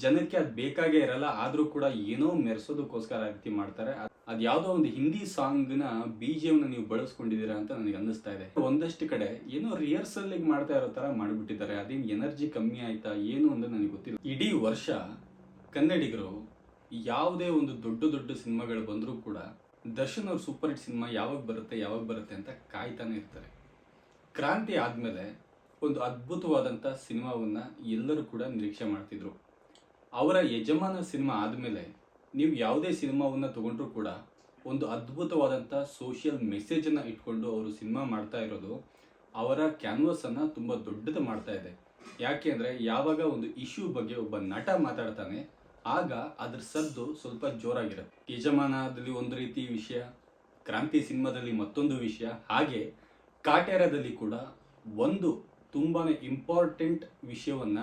ಜನಕ್ಕೆ ಅದು ಬೇಕಾಗೇ ಇರಲ್ಲ, ಆದರೂ ಕೂಡ ಏನೋ ಮೆರೆಸೋದಕ್ಕೋಸ್ಕರ ರೀತಿ ಮಾಡ್ತಾರೆ. ಅದು ಯಾವುದೋ ಒಂದು ಹಿಂದಿ ಸಾಂಗ್ನ ಬೀಜವನ್ನ ನೀವು ಬಳಸ್ಕೊಂಡಿದ್ದೀರಾ ಅಂತ ನನಗೆ ಅನ್ನಿಸ್ತಾ ಇದೆ. ಒಂದಷ್ಟು ಕಡೆ ಏನೋ ರಿಹರ್ಸಲ್ ಮಾಡ್ತಾ ಇರೋ ತರ ಮಾಡ್ಬಿಟ್ಟಿದ್ದಾರೆ. ಅದೇನ್ ಎನರ್ಜಿ ಕಮ್ಮಿ ಆಯ್ತಾ, ಏನು ಅಂತ ನನಗೆ ಗೊತ್ತಿಲ್ಲ. ಇಡೀ ವರ್ಷ ಕನ್ನಡಿಗರು ಯಾವುದೇ ಒಂದು ದೊಡ್ಡ ದೊಡ್ಡ ಸಿನಿಮಾಗಳು ಬಂದರೂ ಕೂಡ ದರ್ಶನ್ ಅವ್ರ ಸೂಪರ್ ಹಿಟ್ ಸಿನಿಮಾ ಯಾವಾಗ ಬರುತ್ತೆ ಯಾವಾಗ ಬರುತ್ತೆ ಅಂತ ಕಾಯ್ತಾನೆ ಇರ್ತಾರೆ. ಕ್ರಾಂತಿ ಆದಮೇಲೆ ಒಂದು ಅದ್ಭುತವಾದಂಥ ಸಿನಿಮಾವನ್ನ ಎಲ್ಲರೂ ಕೂಡ ನಿರೀಕ್ಷೆ ಮಾಡ್ತಿದ್ರು. ಅವರ ಯಜಮಾನ ಸಿನಿಮಾ ಆದಮೇಲೆ ನೀವು ಯಾವುದೇ ಸಿನಿಮಾವನ್ನ ತಗೊಂಡ್ರೂ ಕೂಡ ಒಂದು ಅದ್ಭುತವಾದಂಥ ಸೋಷಿಯಲ್ ಮೆಸೇಜನ್ನು ಇಟ್ಕೊಂಡು ಅವರು ಸಿನಿಮಾ ಮಾಡ್ತಾ ಇರೋದು ಅವರ ಕ್ಯಾನ್ವಸನ್ನು ತುಂಬ ದೊಡ್ಡದು ಮಾಡ್ತಾ ಇದೆ. ಯಾಕೆ ಅಂದರೆ ಯಾವಾಗ ಒಂದು ಇಶ್ಯೂ ಬಗ್ಗೆ ಒಬ್ಬ ನಟ ಮಾತಾಡ್ತಾನೆ, ಆಗ ಅದ್ರ ಸದ್ದು ಸ್ವಲ್ಪ ಜೋರಾಗಿರುತ್ತೆ. ಯಜಮಾನದಲ್ಲಿ ಒಂದು ರೀತಿ ವಿಷಯ, ಕ್ರಾಂತಿ ಸಿನಿಮಾದಲ್ಲಿ ಮತ್ತೊಂದು ವಿಷಯ, ಹಾಗೆ ಕಾಟೇರದಲ್ಲಿ ಕೂಡ ಒಂದು ತುಂಬಾನೇ ಇಂಪಾರ್ಟೆಂಟ್ ವಿಷಯವನ್ನ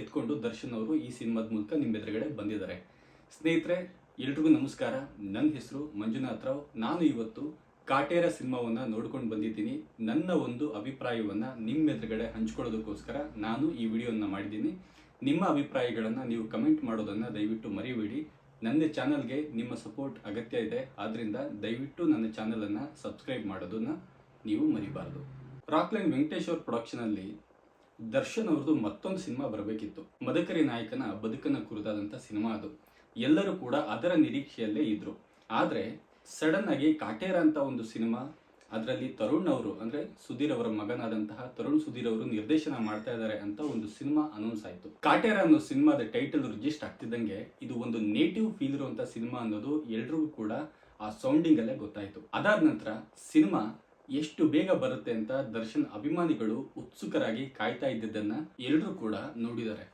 ಎತ್ಕೊಂಡು ದರ್ಶನ್ ಅವರು ಈ ಸಿನಿಮಾದ ಮೂಲಕ ನಿಮ್ಮ ಎದುರುಗಡೆ ಬಂದಿದ್ದಾರೆ. ಸ್ನೇಹಿತರೆ, ಎಲ್ರಿಗೂ ನಮಸ್ಕಾರ. ನನ್ನ ಹೆಸರು ಮಂಜುನಾಥ್ ರಾವ್. ನಾನು ಇವತ್ತು ಕಾಟೇರ ಸಿನಿಮಾವನ್ನು ನೋಡ್ಕೊಂಡು ಬಂದಿದ್ದೀನಿ. ನನ್ನ ಒಂದು ಅಭಿಪ್ರಾಯವನ್ನು ನಿಮ್ಮ ಎದುರುಗಡೆ ಹಂಚ್ಕೊಳ್ಳೋದಕ್ಕೋಸ್ಕರ ನಾನು ಈ ವಿಡಿಯೋನ ಮಾಡಿದ್ದೀನಿ. ನಿಮ್ಮ ಅಭಿಪ್ರಾಯಗಳನ್ನು ನೀವು ಕಮೆಂಟ್ ಮಾಡೋದನ್ನು ದಯವಿಟ್ಟು ಮರಿಬೇಡಿ. ನನ್ನ ಚಾನಲ್ಗೆ ನಿಮ್ಮ ಸಪೋರ್ಟ್ ಅಗತ್ಯ ಇದೆ. ಆದ್ದರಿಂದ ದಯವಿಟ್ಟು ನನ್ನ ಚಾನಲನ್ನು ಸಬ್ಸ್ಕ್ರೈಬ್ ಮಾಡೋದನ್ನು ನೀವು ಮರಿಬಾರ್ದು. ರಾಕ್ಲೈನ್ ವೆಂಕಟೇಶ್ವರ್ ಪ್ರೊಡಕ್ಷನಲ್ಲಿ ದರ್ಶನ್ ಅವ್ರದ್ದು ಮತ್ತೊಂದು ಸಿನಿಮಾ ಬರಬೇಕಿತ್ತು. ಮದಕರಿ ನಾಯಕನ ಬದುಕನ್ನ ಕುರಿತಾದಂಥ ಸಿನಿಮಾ ಅದು. ಎಲ್ಲರೂ ಕೂಡ ಅದರ ನಿರೀಕ್ಷೆಯಲ್ಲೇ ಇದ್ರು. ಆದರೆ, ಸಡನ್ ಆಗಿ ಕಾಟೇರ ಅಂತ ಒಂದು ಸಿನಿಮಾ, ಅದರಲ್ಲಿ ತರುಣ್ ಅವರು, ಅಂದರೆ ಸುಧೀರ್ ಅವರ ಮಗನಾದಂತಹ ತರುಣ್ ಸುಧೀರ್ ಅವರು ನಿರ್ದೇಶನ ಮಾಡ್ತಾ ಇದ್ದಾರೆ ಅಂತ ಒಂದು ಸಿನಿಮಾ ಅನೌನ್ಸ್ ಆಯಿತು. ಕಾಟೇರ ಅನ್ನೋ ಸಿನಿಮಾದ ಟೈಟಲ್ ರಿಜಿಸ್ಟ್ ಆಗ್ತಿದ್ದಂಗೆ ಇದು ಒಂದು ನೇಟಿವ್ ಫೀಲ್ ಇರುವಂತಹ ಸಿನಿಮಾ ಅನ್ನೋದು ಎಲ್ರಿಗೂ ಕೂಡ ಆ ಸೌಂಡಿಂಗ್ ಅಲ್ಲೇ ಗೊತ್ತಾಯಿತು. ಅದಾದ ನಂತರ ಸಿನಿಮಾ ಎಷ್ಟು ಬೇಗ ಬರುತ್ತೆ ಅಂತ ದರ್ಶನ್ ಅಭಿಮಾನಿಗಳು ಉತ್ಸುಕರಾಗಿ ಕಾಯ್ತಾ ಇದ್ದಿದ್ದನ್ನ ಎಲ್ಲರೂ ಕೂಡ ನೋಡಿದ್ದಾರೆ.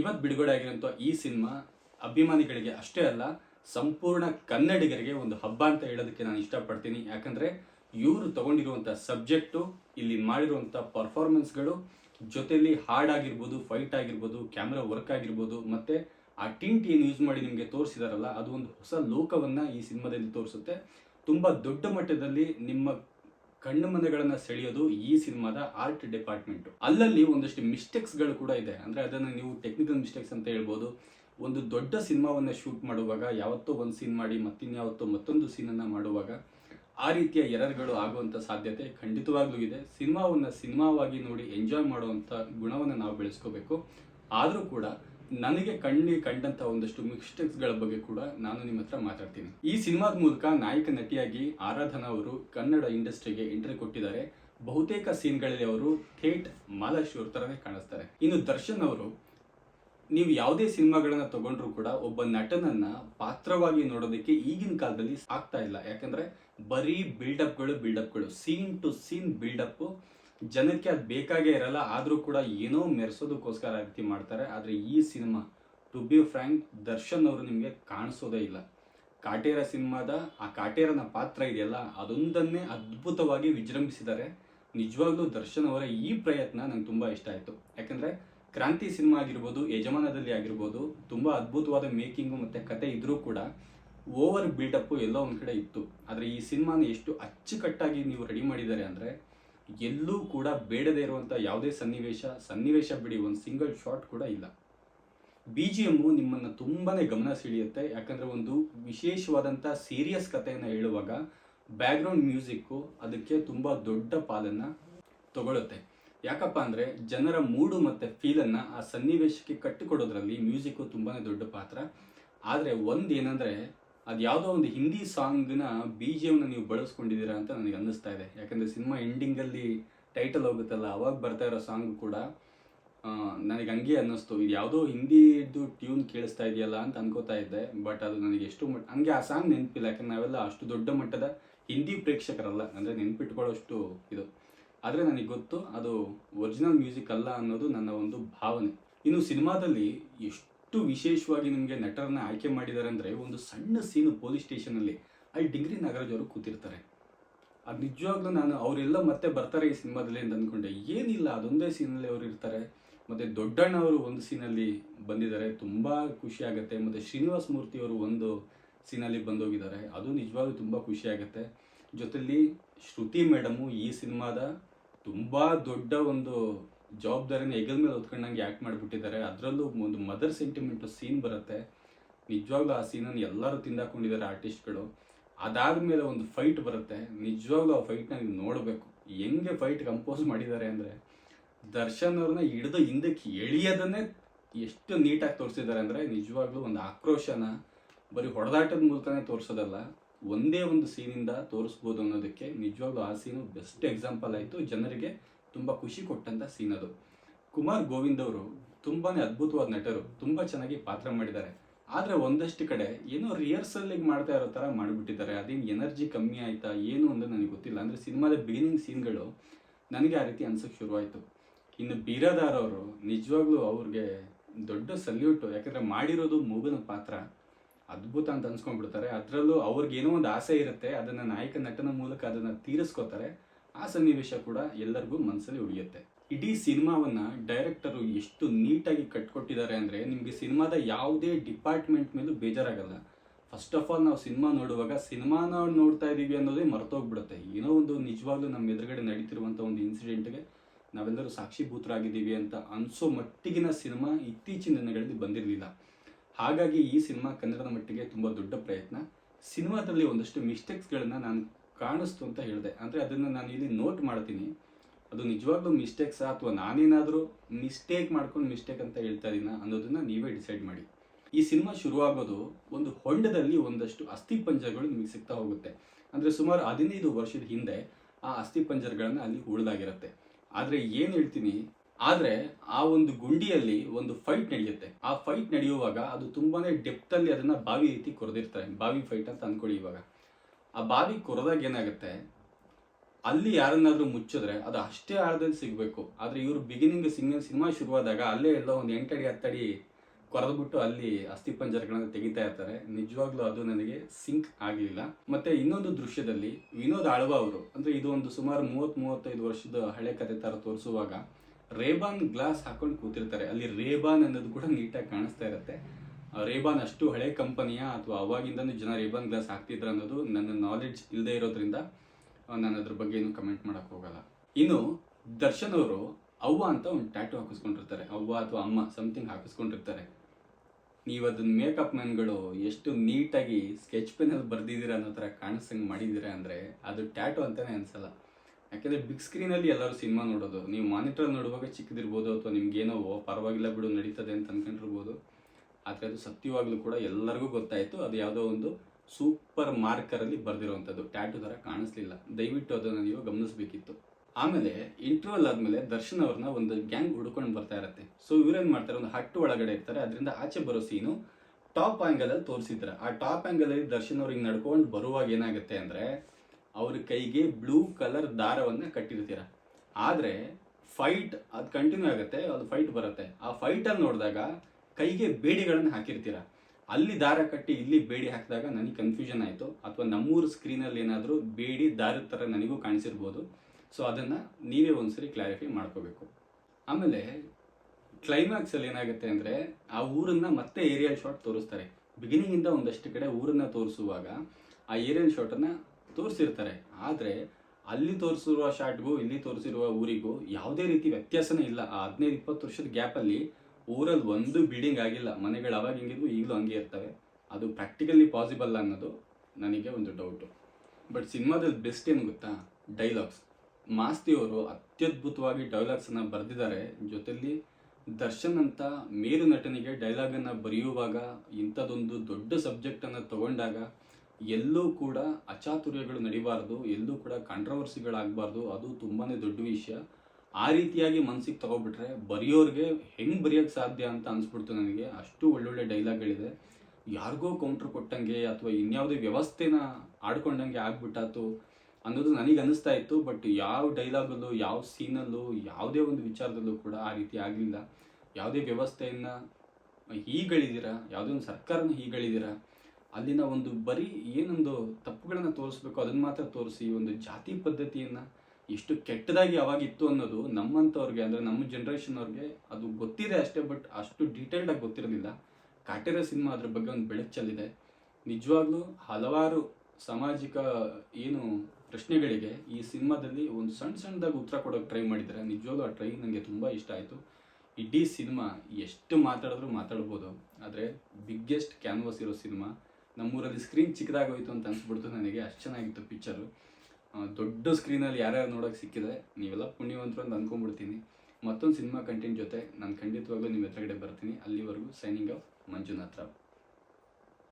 ಇವತ್ತು ಬಿಡುಗಡೆ ಆಗಿರುವಂಥ ಈ ಸಿನಿಮಾ ಅಭಿಮಾನಿಗಳಿಗೆ ಅಷ್ಟೇ ಅಲ್ಲ, ಸಂಪೂರ್ಣ ಕನ್ನಡಿಗರಿಗೆ ಒಂದು ಹಬ್ಬ ಅಂತ ಹೇಳೋದಕ್ಕೆ ನಾನು ಇಷ್ಟಪಡ್ತೀನಿ. ಯಾಕಂದ್ರೆ ಇವರು ತಗೊಂಡಿರುವಂಥ ಸಬ್ಜೆಕ್ಟು, ಇಲ್ಲಿ ಮಾಡಿರುವಂಥ ಪರ್ಫಾರ್ಮೆನ್ಸ್ಗಳು ಹಾರ್ಡ್ ಹಾಡಾಗಿರ್ಬೋದು ಫೈಟ್ ಆಗಿರ್ಬೋದು, ಕ್ಯಾಮ್ರಾ ವರ್ಕ್ ಆಗಿರ್ಬೋದು, ಮತ್ತೆ ಆ ಟಿಂಟ್ ಏನು ಯೂಸ್ ಮಾಡಿ ನಿಮಗೆ ತೋರಿಸಿದಾರಲ್ಲ, ಅದು ಒಂದು ಹೊಸ ಲೋಕವನ್ನ ಈ ಸಿನಿಮಾದಲ್ಲಿ ತೋರಿಸುತ್ತೆ. ತುಂಬಾ ದೊಡ್ಡ ಮಟ್ಟದಲ್ಲಿ ನಿಮ್ಮ ಕಣ್ಣು ಮನೆಗಳನ್ನ ಸೆಳೆಯೋದು ಈ ಸಿನಿಮಾದ ಆರ್ಟ್ ಡಿಪಾರ್ಟ್ಮೆಂಟ್. ಅಲ್ಲಲ್ಲಿ ಒಂದಷ್ಟು ಮಿಸ್ಟೇಕ್ಸ್ಗಳು ಕೂಡ ಇದೆ. ಅಂದ್ರೆ ಅದನ್ನ ನೀವು ಟೆಕ್ನಿಕಲ್ ಮಿಸ್ಟೇಕ್ಸ್ ಅಂತ ಹೇಳ್ಬೋದು. ಒಂದು ದೊಡ್ಡ ಸಿನಿಮಾವನ್ನ ಶೂಟ್ ಮಾಡುವಾಗ, ಯಾವತ್ತೋ ಒಂದು ಸೀನ್ ಮಾಡಿ ಮತ್ತಿನ್ಯಾವತ್ತೋ ಮತ್ತೊಂದು ಸೀನನ್ನು ಮಾಡುವಾಗ, ಆ ರೀತಿಯ ಎರರ್ಗಳು ಆಗುವಂತ ಸಾಧ್ಯತೆ ಖಂಡಿತವಾಗ್ಲೂ ಇದೆ. ಸಿನಿಮಾವನ್ನ ಸಿನಿಮಾವಾಗಿ ನೋಡಿ ಎಂಜಾಯ್ ಮಾಡುವಂತ ಗುಣವನ್ನ ನಾವು ಬೆಳೆಸ್ಕೋಬೇಕು. ಆದರೂ ಕೂಡ ನನಗೆ ಕಣ್ಣಿಗೆ ಕಂಡಂತ ಒಂದಷ್ಟು ಮಿಸ್ಟೇಕ್ಸ್ಗಳ ಬಗ್ಗೆ ಕೂಡ ನಾನು ನಿಮ್ಮ ಹತ್ರ ಮಾತಾಡ್ತೀನಿ. ಈ ಸಿನಿಮಾದ ಮೂಲಕ ನಾಯಕ ನಟಿಯಾಗಿ ಆರಾಧನಾ ಅವರು ಕನ್ನಡ ಇಂಡಸ್ಟ್ರಿಗೆ ಎಂಟ್ರಿ ಕೊಟ್ಟಿದ್ದಾರೆ. ಬಹುತೇಕ ಸೀನ್ಗಳಲ್ಲಿ ಅವರು ಥೇಟ್ ಮಾಲಾಶೂರ್ ತರನೇ ಕಾಣಿಸ್ತಾರೆ. ಇನ್ನು ದರ್ಶನ್ ಅವರು, ನೀವು ಯಾವುದೇ ಸಿನಿಮಾಗಳನ್ನ ತಗೊಂಡ್ರು ಕೂಡ ಒಬ್ಬ ನಟನನ್ನ ಪಾತ್ರವಾಗಿ ನೋಡೋದಕ್ಕೆ ಈಗಿನ ಕಾಲದಲ್ಲಿ ಆಗ್ತಾ ಇಲ್ಲ. ಯಾಕಂದ್ರೆ ಬರೀ ಬಿಲ್ಡಪ್ಗಳು ಬಿಲ್ಡಪ್ಗಳು ಸೀನ್ ಟು ಸೀನ್ ಬಿಲ್ಡಪ್ ಜನಕ್ಕೆ ಅದು ಬೇಕಾಗೇ ಇರಲ್ಲ, ಆದರೂ ಕೂಡ ಏನೋ ಮೆರೆಸೋದಕ್ಕೋಸ್ಕರ ರೀತಿ ಮಾಡ್ತಾರೆ. ಆದರೆ ಈ cinema, to be frank, Darshan ಅವರು ನಿಮಗೆ ಕಾಣಿಸೋದೇ ಇಲ್ಲ. ಕಾಟೇರ ಸಿನಿಮಾದ, ಆ ಕಾಟೇರನ ಪಾತ್ರ ಇದೆಯಲ್ಲ, ಅದೊಂದನ್ನೇ ಅದ್ಭುತವಾಗಿ ವಿಜೃಂಭಿಸಿದ್ದಾರೆ. ನಿಜವಾಗ್ಲೂ ದರ್ಶನ್ ಅವರ ಈ ಪ್ರಯತ್ನ ನಂಗೆ ತುಂಬ ಇಷ್ಟ ಆಯಿತು. ಯಾಕಂದರೆ ಕ್ರಾಂತಿ ಸಿನಿಮಾ ಆಗಿರ್ಬೋದು, ಯಜಮಾನದಲ್ಲಿ ಆಗಿರ್ಬೋದು, ತುಂಬ ಅದ್ಭುತವಾದ ಮೇಕಿಂಗು ಮತ್ತು ಕತೆ ಇದ್ದರೂ ಕೂಡ ಓವರ್ ಬಿಲ್ಡಪ್ಪು ಎಲ್ಲೋ ಒಂದು ಕಡೆ ಇತ್ತು. ಆದರೆ ಈ ಸಿನಿಮಾನ ಎಷ್ಟು ಅಚ್ಚುಕಟ್ಟಾಗಿ ನೀವು ರೆಡಿ ಮಾಡಿದ್ದಾರೆ ಅಂದ್ರೆ ಎಲ್ಲೂ ಕೂಡ ಬೇಡದೇ ಇರುವಂಥ ಯಾವುದೇ ಸನ್ನಿವೇಶ ಸನ್ನಿವೇಶ ಬಿಡಿ, ಒಂದು ಸಿಂಗಲ್ ಶಾಟ್ ಕೂಡ ಇಲ್ಲ. ಬಿ ಜಿ ಎಮ್ಮು ನಿಮ್ಮನ್ನು ತುಂಬಾನೇ ಗಮನ ಸೆಳೆಯುತ್ತೆ. ಯಾಕಂದ್ರೆ ಒಂದು ವಿಶೇಷವಾದಂಥ ಸೀರಿಯಸ್ ಕಥೆಯನ್ನು ಹೇಳುವಾಗ ಬ್ಯಾಕ್ಗ್ರೌಂಡ್ ಮ್ಯೂಸಿಕ್ಕು ಅದಕ್ಕೆ ತುಂಬಾ ದೊಡ್ಡ ಪಾಲನ್ನ ತಗೊಳುತ್ತೆ. ಯಾಕಪ್ಪ ಅಂದರೆ ಜನರ ಮೂಡು ಮತ್ತೆ ಫೀಲನ್ನು ಆ ಸನ್ನಿವೇಶಕ್ಕೆ ಕಟ್ಟಿಕೊಡೋದ್ರಲ್ಲಿ ಮ್ಯೂಸಿಕ್ಕು ತುಂಬಾ ದೊಡ್ಡ ಪಾತ್ರ. ಆದರೆ ಒಂದು ಏನಂದ್ರೆ ಅದು ಯಾವುದೋ ಒಂದು ಹಿಂದಿ ಸಾಂಗ್ನ ಬಿ ಜಿ ಎಮ್ನ ನೀವು ಬಳಸ್ಕೊಂಡಿದ್ದೀರಾ ಅಂತ ನನಗೆ ಅನ್ನಿಸ್ತಾ ಇದೆ. ಯಾಕಂದರೆ ಸಿನಿಮಾ ಎಂಡಿಂಗಲ್ಲಿ ಟೈಟಲ್ ಹೋಗುತ್ತಲ್ಲ, ಅವಾಗ ಬರ್ತಾ ಇರೋ ಸಾಂಗ್ ಕೂಡ ನನಗೆ ಹಂಗೆ ಅನ್ನಿಸ್ತು. ಇದು ಯಾವುದೋ ಹಿಂದಿದು ಟ್ಯೂನ್ ಕೇಳಿಸ್ತಾ ಇದೆಯಲ್ಲ ಅಂತ ಅನ್ಕೋತಾ ಇದ್ದೆ ಬಟ್ ಅದು ನನಗೆ ಎಷ್ಟು ಮಟ್ಟ ಹಂಗೆ ಆ ಸಾಂಗ್ ನೆನಪಿಲ್ಲ. ಯಾಕಂದ್ರೆ ನಾವೆಲ್ಲ ಅಷ್ಟು ದೊಡ್ಡ ಮಟ್ಟದ ಹಿಂದಿ ಪ್ರೇಕ್ಷಕರಲ್ಲ. ಅಂದರೆ ನೆನ್ಪಿಟ್ಕೊಳ್ಳೋಷ್ಟು ಇದು. ಆದರೆ ನನಗೆ ಗೊತ್ತು, ಅದು ಒರಿಜಿನಲ್ ಮ್ಯೂಸಿಕ್ ಅಲ್ಲ ಅನ್ನೋದು ನನ್ನ ಒಂದು ಭಾವನೆ. ಇನ್ನು ಸಿನಿಮಾದಲ್ಲಿ ಎಷ್ಟು ವಿಶೇಷವಾಗಿ ನಿಮಗೆ ನಟರನ್ನ ಆಯ್ಕೆ ಮಾಡಿದ್ದಾರೆ ಅಂದರೆ ಒಂದು ಸಣ್ಣ ಸೀನು ಪೊಲೀಸ್ ಸ್ಟೇಷನಲ್ಲಿ ಅಲ್ಲಿ ಡಿಗ್ರಿ ನಾಗರಾಜ್ ಅವರು ಕೂತಿರ್ತಾರೆ. ಅದು ನಿಜವಾಗ್ಲೂ ನಾನು ಅವರೆಲ್ಲ ಮತ್ತೆ ಬರ್ತಾರೆ ಈ ಸಿನಿಮಾದಲ್ಲಿ ಅಂತ ಅಂದ್ಕೊಂಡೆ ಏನಿಲ್ಲ, ಅದೊಂದೇ ಸೀನಲ್ಲಿ ಅವರು ಇರ್ತಾರೆ. ಮತ್ತು ದೊಡ್ಡಣ್ಣ ಅವರು ಒಂದು ಸೀನಲ್ಲಿ ಬಂದಿದ್ದಾರೆ, ತುಂಬ ಖುಷಿ ಆಗುತ್ತೆ. ಮತ್ತೆ ಶ್ರೀನಿವಾಸ್ ಮೂರ್ತಿ ಅವರು ಒಂದು ಸೀನಲ್ಲಿ ಬಂದೋಗಿದ್ದಾರೆ. ಅದು ನಿಜವಾಗ್ಲೂ ತುಂಬ ಖುಷಿ ಆಗುತ್ತೆ. ಶ್ರುತಿ ಮೇಡಮು ಈ ಸಿನಿಮಾದ ತುಂಬ ದೊಡ್ಡ ಒಂದು ಜವಾಬ್ದಾರಿನ ಹೆಗಲ್ ಮೇಲೆ ಹೊತ್ಕೊಂಡಂಗೆ ಆ್ಯಕ್ಟ್ ಮಾಡಿಬಿಟ್ಟಿದ್ದಾರೆ. ಅದರಲ್ಲೂ ಒಂದು ಮದರ್ ಸೆಂಟಿಮೆಂಟ್ ಸೀನ್ ಬರುತ್ತೆ. ನಿಜವಾಗ್ಲೂ ಆ ಸೀನನ್ನು ಎಲ್ಲರೂ ತಿಂದಾಕೊಂಡಿದ್ದಾರೆ ಆರ್ಟಿಸ್ಟ್ಗಳು ಅದಾದ್ಮೇಲೆ ಒಂದು ಫೈಟ್ ಬರುತ್ತೆ. ನಿಜವಾಗ್ಲೂ ಆ ಫೈಟ್ನ ನೀವು ನೋಡಬೇಕು. ಹೆಂಗೆ ಫೈಟ್ ಕಂಪೋಸ್ ಮಾಡಿದ್ದಾರೆ ಅಂದರೆ, ದರ್ಶನ್ ಅವ್ರನ್ನ ಹಿಡಿದು ಹಿಂದಕ್ಕೆ ಎಳಿಯೋದನ್ನೇ ಎಷ್ಟು ನೀಟಾಗಿ ತೋರಿಸಿದ್ದಾರೆ ಅಂದರೆ, ನಿಜವಾಗ್ಲೂ ಒಂದು ಆಕ್ರೋಶನ ಬರೀ ಹೊಡೆದಾಟದ ಮೂಲಕನೇ ತೋರಿಸೋದಲ್ಲ, ಒಂದೇ ಒಂದು ಸೀನಿಂದ ತೋರಿಸ್ಬೋದು ಅನ್ನೋದಕ್ಕೆ ನಿಜವಾಗ್ಲೂ ಆ ಸೀನು ಬೆಸ್ಟ್ ಎಕ್ಸಾಂಪಲ್ ಆಯಿತು ಜನರಿಗೆ. ತುಂಬ ಖುಷಿ ಕೊಟ್ಟಂಥ ಸೀನ್ ಅದು. ಕುಮಾರ್ ಗೋವಿಂದ್ ಅವರು ತುಂಬಾನೇ ಅದ್ಭುತವಾದ ನಟರು, ತುಂಬ ಚೆನ್ನಾಗಿ ಪಾತ್ರ ಮಾಡಿದ್ದಾರೆ. ಆದರೆ ಒಂದಷ್ಟು ಕಡೆ ಏನೋ ರಿಹರ್ಸಲ್ಲಿಗೆ ಮಾಡ್ತಾ ಇರೋ ಥರ ಮಾಡಿಬಿಟ್ಟಿದ್ದಾರೆ. ಅದೇನು ಎನರ್ಜಿ ಕಮ್ಮಿ ಆಯ್ತಾ, ಏನು ಅಂತ ನನಗೆ ಗೊತ್ತಿಲ್ಲ. ಅಂದರೆ ಸಿನಿಮಾದ ಬಿಗಿನಿಂಗ್ ಸೀನ್ಗಳು ನನಗೆ ಆ ರೀತಿ ಅನ್ಸೋಕ್ಕೆ ಶುರುವಾಯಿತು. ಇನ್ನು ಬೀರಾದಾರ್ ಅವರು ನಿಜವಾಗ್ಲೂ ಅವ್ರಿಗೆ ದೊಡ್ಡ ಸಲ್ಯೂಟು ಯಾಕಂದರೆ ಮಾಡಿರೋದು ಮೂಗನ ಪಾತ್ರ. ಅದ್ಭುತ ಅಂತ ಅನ್ಸ್ಕೊಂಡ್ಬಿಡ್ತಾರೆ. ಅದರಲ್ಲೂ ಅವ್ರಿಗೇನೋ ಒಂದು ಆಸೆ ಇರುತ್ತೆ. ಅದನ್ನು ನಾಯಕ ನಟನ ಮೂಲಕ ಅದನ್ನು ತೀರಿಸ್ಕೋತಾರೆ. ಆ ಸನ್ನಿವೇಶ ಕೂಡ ಎಲ್ಲರಿಗೂ ಮನಸ್ಸಲ್ಲಿ ಉಳಿಯುತ್ತೆ. ಇಡೀ ಸಿನಿಮಾವನ್ನ ಡೈರೆಕ್ಟರು ಎಷ್ಟು ನೀಟಾಗಿ ಕಟ್ಕೊಟ್ಟಿದ್ದಾರೆ ಅಂದರೆ ನಿಮಗೆ ಸಿನಿಮಾದ ಯಾವುದೇ ಡಿಪಾರ್ಟ್ಮೆಂಟ್ ಮೇಲೂ ಬೇಜಾರಾಗಲ್ಲ. ಫಸ್ಟ್ ಆಫ್ ಆಲ್ ನಾವು ಸಿನಿಮಾ ನೋಡುವಾಗ ಸಿನಿಮಾನ ನೋಡ್ತಾ ಇದ್ದೀವಿ ಅನ್ನೋದೇ ಮರ್ತೋಗ್ಬಿಡುತ್ತೆ. ಏನೋ ಒಂದು ನಿಜವಾಗ್ಲೂ ನಮ್ಮ ಎದುರುಗಡೆ ನಡೀತಿರುವಂಥ ಒಂದು ಇನ್ಸಿಡೆಂಟ್ಗೆ ನಾವೆಲ್ಲರೂ ಸಾಕ್ಷಿಭೂತರಾಗಿದ್ದೀವಿ ಅಂತ ಅನ್ಸೋ ಮಟ್ಟಿಗಿನ ಸಿನಿಮಾ ಇತ್ತೀಚಿನ ದಿನಗಳಲ್ಲಿ ಬಂದಿರಲಿಲ್ಲ. ಹಾಗಾಗಿ ಈ ಸಿನಿಮಾ ಕನ್ನಡದ ಮಟ್ಟಿಗೆ ತುಂಬ ದೊಡ್ಡ ಪ್ರಯತ್ನ. ಸಿನಿಮಾದಲ್ಲಿ ಒಂದಷ್ಟು ಮಿಸ್ಟೇಕ್ಸ್ಗಳನ್ನ ನಾನು ಕಾಣಿಸ್ತು ಅಂತ ಹೇಳಿದೆ. ಅಂದರೆ ಅದನ್ನು ನಾನು ಇಲ್ಲಿ ನೋಟ್ ಮಾಡ್ತೀನಿ. ಅದು ನಿಜವಾಗ್ಲೂ ಮಿಸ್ಟೇಕ್ಸಾ ಅಥವಾ ನಾನೇನಾದರೂ ಮಿಸ್ಟೇಕ್ ಮಾಡ್ಕೊಂಡು ಮಿಸ್ಟೇಕ್ ಅಂತ ಹೇಳ್ತಾ ಇದೀನ ಅನ್ನೋದನ್ನ ನೀವೇ ಡಿಸೈಡ್ ಮಾಡಿ. ಈ ಸಿನಿಮಾ ಶುರುವಾಗೋದು ಒಂದು ಹೊಂಡದಲ್ಲಿ ಒಂದಷ್ಟು ಅಸ್ಥಿ ಪಂಜರಗಳು ನಿಮಗೆ ಸಿಗ್ತಾ ಹೋಗುತ್ತೆ. ಅಂದರೆ ಸುಮಾರು ಹದಿನೈದು ವರ್ಷದ ಹಿಂದೆ ಆ ಅಸ್ಥಿ ಪಂಜರಗಳನ್ನು ಅಲ್ಲಿ ಉಳಿದಾಗಿರುತ್ತೆ. ಆದರೆ ಏನು ಹೇಳ್ತೀನಿ? ಆದರೆ ಆ ಒಂದು ಗುಂಡಿಯಲ್ಲಿ ಒಂದು ಫೈಟ್ ನಡೆಯುತ್ತೆ. ಆ ಫೈಟ್ ನಡೆಯುವಾಗ ಅದು ತುಂಬಾನೇ ಡೆಪ್ತಲ್ಲಿ ಅದನ್ನ ಬಾವಿ ರೀತಿ ಕೊರೆದಿರ್ತಾರೆ. ಬಾವಿ ಫೈಟ್ ಅಂತ ಅಂದ್ಕೊಳ್ಳಿ ಇವಾಗ. ಆ ಬಾವಿ ಕೊರದಾಗ ಏನಾಗುತ್ತೆ? ಅಲ್ಲಿ ಯಾರನ್ನಾದ್ರೂ ಮುಚ್ಚಿದ್ರೆ ಅದು ಅಷ್ಟೇ ಆಳದಲ್ಲಿ ಸಿಗಬೇಕು. ಆದ್ರೆ ಇವರು ಬಿಗಿನಿಂಗ್ ಸಿಂಗ್, ಸಿನಿಮಾ ಶುರುವಾದಾಗ ಅಲ್ಲೇ ಎಲ್ಲ ಒಂದು ಎಂಟಡಿ ಹತ್ತಡಿ ಕೊರೆದ್ಬಿಟ್ಟು ಅಲ್ಲಿ ಅಸ್ಥಿಪಂಜರಗಳನ್ನ ತೆಗಿತಾ ಇರ್ತಾರೆ. ನಿಜವಾಗ್ಲೂ ಅದು ನನಗೆ ಸಿಂಕ್ ಆಗಲಿಲ್ಲ. ಮತ್ತೆ ಇನ್ನೊಂದು ದೃಶ್ಯದಲ್ಲಿ ವಿನೋದ್ ಆಳ್ವ ಅವರು. ಅಂದ್ರೆ ಇದು ಒಂದು ಸುಮಾರು ಮೂವತ್ ಮೂವತ್ತೈದು ವರ್ಷದ ಹಳೆ ಕತೆ ತರ ತೋರಿಸುವಾಗ ರೇಬಾನ್ ಗ್ಲಾಸ್ ಹಾಕೊಂಡು ಕೂತಿರ್ತಾರೆ. ಅಲ್ಲಿ ರೇಬಾನ್ ಅನ್ನೋದು ಕೂಡ ನೀಟಾಗಿ ಕಾಣಿಸ್ತಾ ಇರುತ್ತೆ. ರೇಬಾನ್ ಅಷ್ಟು ಹಳೆ ಕಂಪನಿಯ ಅಥವಾ ಅವಾಗಿಂದನೂ ಜನ ರೇಬಾನ್ ಗ್ಲಾಸ್ ಹಾಕ್ತಿದ್ರು ಅನ್ನೋದು ನನ್ನ ನಾಲೆಡ್ಜ್ ಇಲ್ಲದೆ ಇರೋದ್ರಿಂದ ನಾನು ಅದ್ರ ಬಗ್ಗೆ ಏನು ಕಮೆಂಟ್ ಮಾಡಕ್ ಹೋಗಲ್ಲ. ಇನ್ನು ದರ್ಶನ್ ಅವರು ಅವ್ವ ಅಂತ ಒಂದು ಟ್ಯಾಟು ಹಾಕಿಸ್ಕೊಂಡಿರ್ತಾರೆ. ಅವ್ವ ಅಥವಾ ಅಮ್ಮ ಸಮಥಿಂಗ್ ಹಾಕಿಸ್ಕೊಂಡಿರ್ತಾರೆ. ನೀವು ಅದನ್ನ ಮೇಕಪ್ ಮ್ಯಾನ್ಗಳು ಎಷ್ಟು ನೀಟಾಗಿ ಸ್ಕೆಚ್ ಪೆನಲ್ಲಿ ಬರ್ದಿದ್ದೀರಾ ಅನ್ನೋ ಥರ ಕಾಣಿಸಂಗೆ ಮಾಡಿದ್ದೀರಾ ಅಂದರೆ ಅದು ಟ್ಯಾಟು ಅಂತಾನೆ ಅನ್ಸಲ್ಲ. ಯಾಕೆಂದರೆ ಬಿಗ್ ಸ್ಕ್ರೀನಲ್ಲಿ ಎಲ್ಲರೂ ಸಿನಿಮಾ ನೋಡೋದು. ನೀವು ಮಾನಿಟರ್ ನೋಡುವಾಗ ಚಿಕ್ಕದಿರ್ಬೋದು ಅಥವಾ ನಿಮ್ಗೇನೋ ಏನೋ ಪರವಾಗಿಲ್ಲ ಬಿಡು, ನಡೀತದೆ ಅಂತ ಅನ್ಕೊಂಡಿರ್ಬೋದು. ಆದರೆ ಅದು ಸತ್ಯವಾಗಲೂ ಕೂಡ ಎಲ್ಲರಿಗೂ ಗೊತ್ತಾಯಿತು. ಅದು ಯಾವುದೋ ಒಂದು ಸೂಪರ್ ಮಾರ್ಕರಲ್ಲಿ ಬರೆದಿರುವಂಥದ್ದು ಟ್ಯಾಟು ಥರ ಕಾಣಿಸ್ಲಿಲ್ಲ. ದಯವಿಟ್ಟು ಅದನ್ನು ನೀವು ಗಮನಿಸಬೇಕಿತ್ತು. ಆಮೇಲೆ ಇಂಟರ್ವಲ್ ಆದಮೇಲೆ ದರ್ಶನ್ ಅವ್ರನ್ನ ಒಂದು ಗ್ಯಾಂಗ್ ಹುಡ್ಕೊಂಡು ಬರ್ತಾ ಇರತ್ತೆ. ಸೊ ಇವ್ರೇನು ಮಾಡ್ತಾರೆ? ಒಂದು ಹಟ್ಟು ಒಳಗಡೆ ಇರ್ತಾರೆ ಅದರಿಂದ ಆಚೆ ಬರೋ ಸೀನು ಟಾಪ್ ಆ್ಯಂಗಲಲ್ಲಿ ತೋರಿಸಿದ್ರೆ. ಆ ಟಾಪ್ ಆ್ಯಂಗಲಲ್ಲಿ ದರ್ಶನ್ ಅವ್ರಿಗೆ ನಡ್ಕೊಂಡು ಬರುವಾಗ ಏನಾಗುತ್ತೆ ಅಂದರೆ ಅವ್ರ ಕೈಗೆ ಬ್ಲೂ ಕಲರ್ ದಾರವನ್ನು ಕಟ್ಟಿರ್ತೀರ. ಆದರೆ ಫೈಟ್ ಅದು ಕಂಟಿನ್ಯೂ ಆಗುತ್ತೆ. ಅದು ಫೈಟ್ ಬರುತ್ತೆ. ಆ ಫೈಟಲ್ಲಿ ನೋಡಿದಾಗ ಕೈಗೆ ಬೇಡಿಗಳನ್ನು ಹಾಕಿರ್ತೀರ? ಅಲ್ಲಿ ದಾರ ಕಟ್ಟಿ ಇಲ್ಲಿ ಬೇಡಿ ಹಾಕಿದಾಗ ನನಗೆ ಕನ್ಫ್ಯೂಷನ್ ಆಯಿತು. ಅಥವಾ ನಮ್ಮೂರು ಸ್ಕ್ರೀನಲ್ಲಿ ಏನಾದರೂ ಬೇಡಿ ದಾರದ ಥರ ನನಗೂ ಕಾಣಿಸಿರ್ಬೋದು. ಸೊ ಅದನ್ನು ನೀವೇ ಒಂದ್ಸರಿ ಕ್ಲಾರಿಫೈ ಮಾಡ್ಕೋಬೇಕು. ಆಮೇಲೆ ಕ್ಲೈಮ್ಯಾಕ್ಸಲ್ಲಿ ಏನಾಗುತ್ತೆ ಅಂದರೆ, ಆ ಊರನ್ನು ಮತ್ತೆ ಏರಿಯಲ್ ಶಾಟ್ ತೋರಿಸ್ತಾರೆ. ಬಿಗಿನಿಂಗಿಂದ ಒಂದಷ್ಟು ಕಡೆ ಊರನ್ನು ತೋರಿಸುವಾಗ ಆ ಏರಿಯಲ್ ಶಾಟನ್ನು ತೋರಿಸಿರ್ತಾರೆ. ಆದರೆ ಅಲ್ಲಿ ತೋರಿಸಿರುವ ಶಾಟ್ಗೂ ಇಲ್ಲಿ ತೋರಿಸಿರುವ ಊರಿಗೂ ಯಾವುದೇ ರೀತಿ ವ್ಯತ್ಯಾಸನೇ ಇಲ್ಲ. ಆ ಹದಿನೈದು, ಇಪ್ಪತ್ತು ವರ್ಷದ ಗ್ಯಾಪ್ ಅಲ್ಲಿ ಊರಲ್ಲಿ ಒಂದು ಬಿಲ್ಡಿಂಗ್ ಆಗಿಲ್ಲ. ಮನೆಗಳು ಅವಾಗ ಹಿಂಗಿದ್ವು, ಈಗಲೂ ಹಂಗೆ ಇರ್ತವೆ. ಅದು ಪ್ರಾಕ್ಟಿಕಲಿ ಪಾಸಿಬಲ್ ಅನ್ನೋದು ನನಗೆ ಒಂದು ಡೌಟು ಬಟ್ ಸಿನಿಮಾದಲ್ಲಿ ಬೆಸ್ಟ್ ಏನು ಗೊತ್ತಾ? ಡೈಲಾಗ್ಸ್ ಮಾಸ್ತಿಯವರು ಅತ್ಯದ್ಭುತವಾಗಿ ಡೈಲಾಗ್ಸನ್ನು ಬರೆದಿದ್ದಾರೆ. ಜೊತೆಲಿ ದರ್ಶನ್ ಅಂತ ಮೇರು ನಟನಿಗೆ ಡೈಲಾಗನ್ನು ಬರೆಯುವಾಗ ಇಂಥದ್ದೊಂದು ದೊಡ್ಡ ಸಬ್ಜೆಕ್ಟನ್ನು ತಗೊಂಡಾಗ ಎಲ್ಲೂ ಕೂಡ ಅಚಾತುರ್ಯಗಳು ನಡಿಬಾರ್ದು, ಎಲ್ಲೂ ಕೂಡ ಕಾಂಟ್ರವರ್ಸಿಗಳಾಗಬಾರ್ದು ಅದು ತುಂಬಾ ದೊಡ್ಡ ವಿಷಯ. ಆ ರೀತಿಯಾಗಿ ಮನ್ಸಿಗೆ ತಗೊಬಿಟ್ರೆ ಬರೆಯೋರಿಗೆ ಹೆಂಗ್ ಬರೆಯೋಕ್ಕೆ ಸಾಧ್ಯ ಅಂತ ಅನ್ಸ್ಬಿಡ್ತು ನನಗೆ. ಅಷ್ಟು ಒಳ್ಳೊಳ್ಳೆ ಡೈಲಾಗ್ಗಳಿದೆ ಯಾರಿಗೋ ಕೌಂಟ್ರ್ ಕೊಟ್ಟಂಗೆ ಅಥವಾ ಇನ್ಯಾವುದೇ ವ್ಯವಸ್ಥೆನ ಆಡ್ಕೊಂಡಂಗೆ ಆಗ್ಬಿಟ್ಟಾತು ಅನ್ನೋದು ನನಗೆ ಅನಿಸ್ತಾ ಇತ್ತು. ಬಟ್ ಯಾವ ಡೈಲಾಗಲ್ಲೂ ಯಾವ ಸೀನಲ್ಲೂ ಯಾವುದೇ ಒಂದು ವಿಚಾರದಲ್ಲೂ ಕೂಡ ಆ ರೀತಿ ಆಗಲಿಲ್ಲ. ಯಾವುದೇ ವ್ಯವಸ್ಥೆಯನ್ನು ಹೀಗಳಿದ್ದೀರಾ ಯಾವುದೇ ಒಂದು ಸರ್ಕಾರನ ಹೀಗಳಿದ್ದೀರಾ ಅಲ್ಲಿನ ಒಂದು ಬರೀ ಏನೊಂದು ತಪ್ಪುಗಳನ್ನು ತೋರಿಸ್ಬೇಕು, ಅದನ್ನು ಮಾತ್ರ ತೋರಿಸಿ, ಒಂದು ಜಾತಿ ಪದ್ಧತಿಯನ್ನ ಎಷ್ಟು ಕೆಟ್ಟದಾಗಿ ಅವಾಗಿತ್ತು ಅನ್ನೋದು ನಮ್ಮಂಥವ್ರಿಗೆ ಅಂದ್ರೆ ನಮ್ಮ ಜನ್ರೇಷನ್ ಅವ್ರಿಗೆ ಅದು ಗೊತ್ತಿದೆ ಅಷ್ಟೇ ಬಟ್ ಅಷ್ಟು ಡೀಟೇಲ್ಡ್ ಆಗಿ ಗೊತ್ತಿರಲಿಲ್ಲ ಕಾಟೇರ ಸಿನಿಮಾ ಅದ್ರ ಬಗ್ಗೆ ಒಂದು ಬೆಳಕು ಚೆಲ್ಲಿದೆ. ನಿಜವಾಗ್ಲೂ ಹಲವಾರು ಸಾಮಾಜಿಕ ಏನು ಪ್ರಶ್ನೆಗಳಿಗೆ ಈ ಸಿನಿಮಾದಲ್ಲಿ ಒಂದು ಸಣ್ಣ ಸಣ್ಣದಾಗಿ ಉತ್ತರ ಕೊಡೋಕೆ ಟ್ರೈ ಮಾಡಿದ್ದಾರೆ ನಿಜವಾಗ್ಲೂ ಆ ಟ್ರೈ ನನಗೆ ತುಂಬ ಇಷ್ಟ ಆಯಿತು. ಇಡೀ ಸಿನಿಮಾ ಎಷ್ಟು ಮಾತಾಡಿದ್ರು ಮಾತಾಡ್ಬೋದು, ಆದರೆ ಬಿಗ್ಗೆಸ್ಟ್ ಕ್ಯಾನ್ವಾಸ್ ಇರೋ ಸಿನಿಮಾ ನಮ್ಮೂರಲ್ಲಿ ಸ್ಕ್ರೀನ್ ಚಿಕ್ಕದಾಗೋಯ್ತು ಅಂತ ಅನ್ಸ್ಬಿಡ್ತು ನನಗೆ. ಅಷ್ಟು ಚೆನ್ನಾಗಿತ್ತು ಪಿಕ್ಚರು ದೊಡ್ಡ ಸ್ಕ್ರೀನಲ್ಲಿ ಯಾರ್ಯಾರು ನೋಡೋಕೆ ಸಿಕ್ಕಿದೆ ನೀವೆಲ್ಲ ಪುಣ್ಯವಂತರು ಅಂತ ಅಂದ್ಕೊಂಡ್ಬಿಡ್ತೀನಿ ಮತ್ತೊಂದು ಸಿನಿಮಾ ಕಂಟೆಂಟ್ ಜೊತೆ ನಾನು ಖಂಡಿತವಾಗ್ಲೂ ನಿಮ್ಮ ಎದುರುಗಡೆ ಬರ್ತೀನಿ. ಅಲ್ಲಿವರೆಗೂ ಸೈನಿಂಗ್ ಆಫ್ ಮಂಜುನಾಥ್ ರಾವ್.